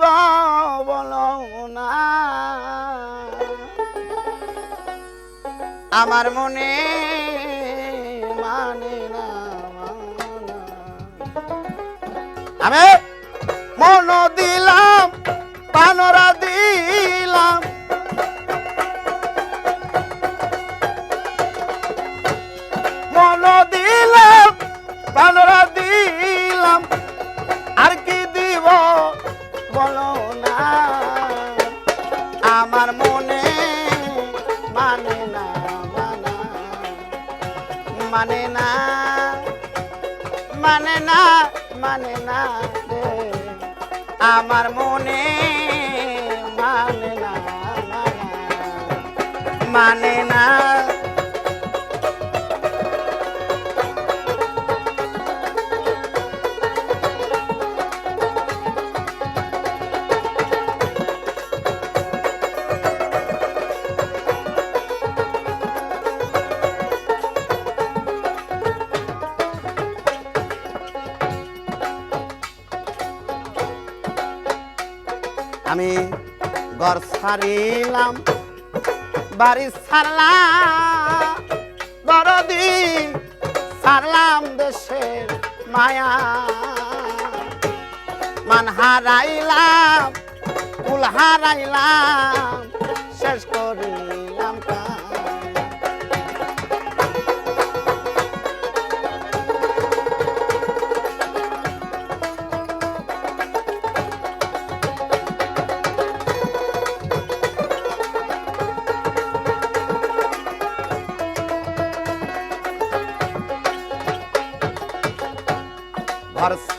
দিব বলো না আমার মনে মানে না মানে। আমি মন দিলাম আমার মনে মানে না মানা মানে না মানে না মানে না আমার মনে মানে আমি ঘর ছাড়িলাম বাড়ি সারলাম ছাড়লাম দেশের মায়া। মান হারাইলাম কুল হারাইলাম শেষ করিলাম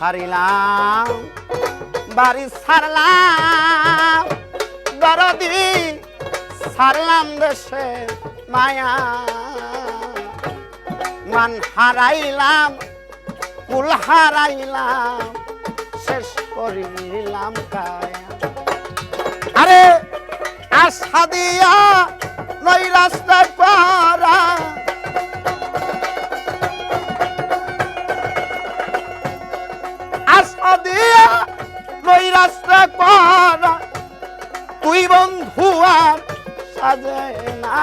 ছাড়িলাম বাড়ি ছাড়লাম দরদি ছাড়লাম দেশে মায়া। মান হারাইলাম কুল হারাইলাম, শেষ করিলাম কায়া। আরে আশা দিয়া নই সাজে না।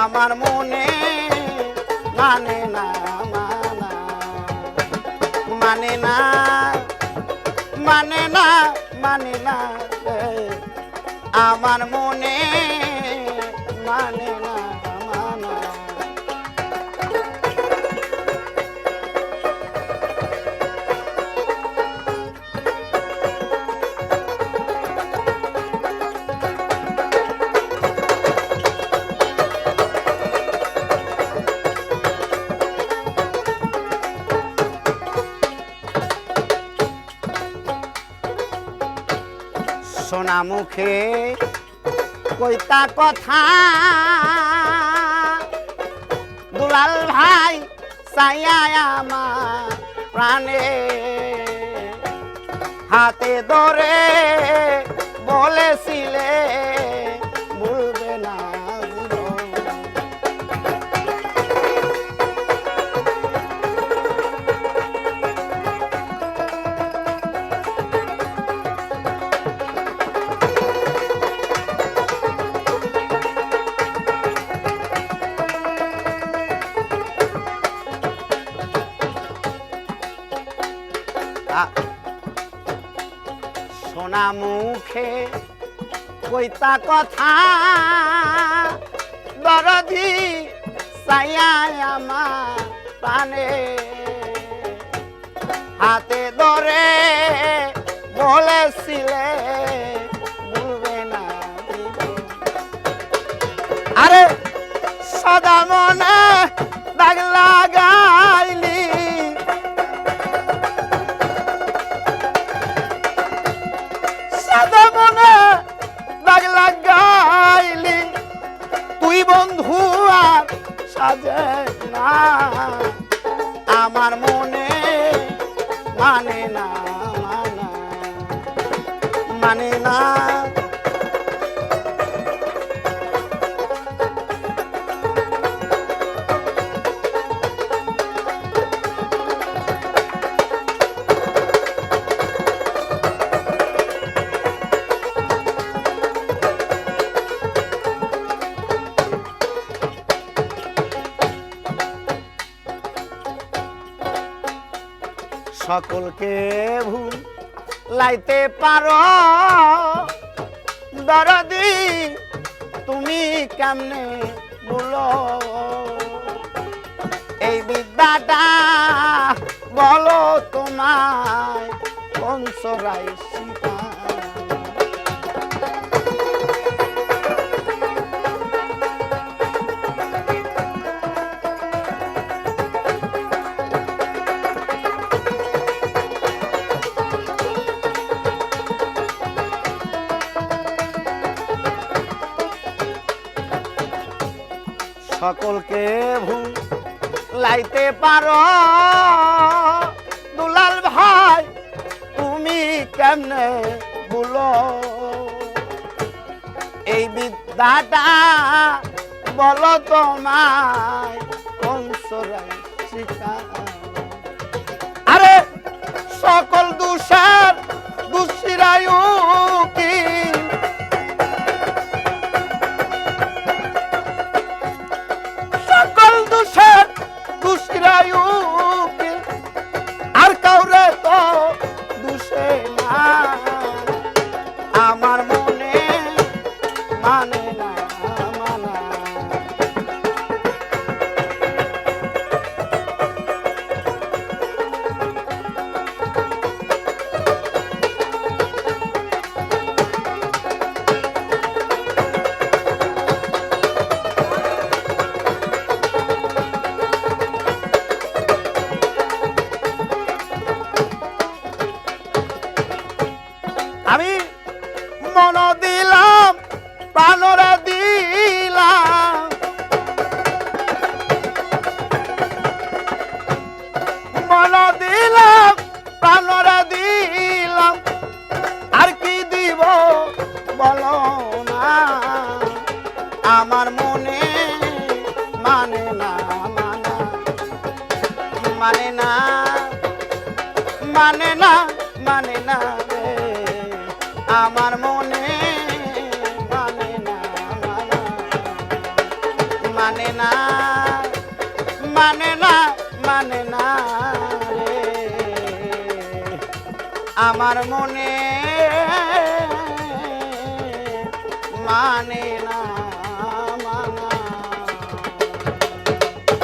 আমার মনে মানে না, মানা মানে না মানে না মানে না আমার মনে মানে না মানা সোনা মুখে। কইতা কথা। দুলাল ভাই আমার প্রাণে হাতে ধরে বলেছিলে সোনা মুখে কইতা কথা। দরদি সাইয়া আমার প্রাণে। হাতে ধরে বলেছিলে, ভুলবে না আরে, সদা মনে দাগ লাগাইলি সাজে না। আমার মনে মানে না মানা মানে না। সকলকে ভুল লাইতে পারো। দরদি তুমি কেমনে বলো? এই বিদ্যাটা বলো তোমায় কোন সরাই সকলকে ভুল লাইতে পারো। দুলাল ভাই, তুমি কেমনে বলো এই বিদ্যাটা বলো শিখায় আরে, সকল দুষার দুষিরায়ু মানে না মানে না মানে না আমার মনে মানে না মানে না মানে না মানে না আমার মনে মানে না।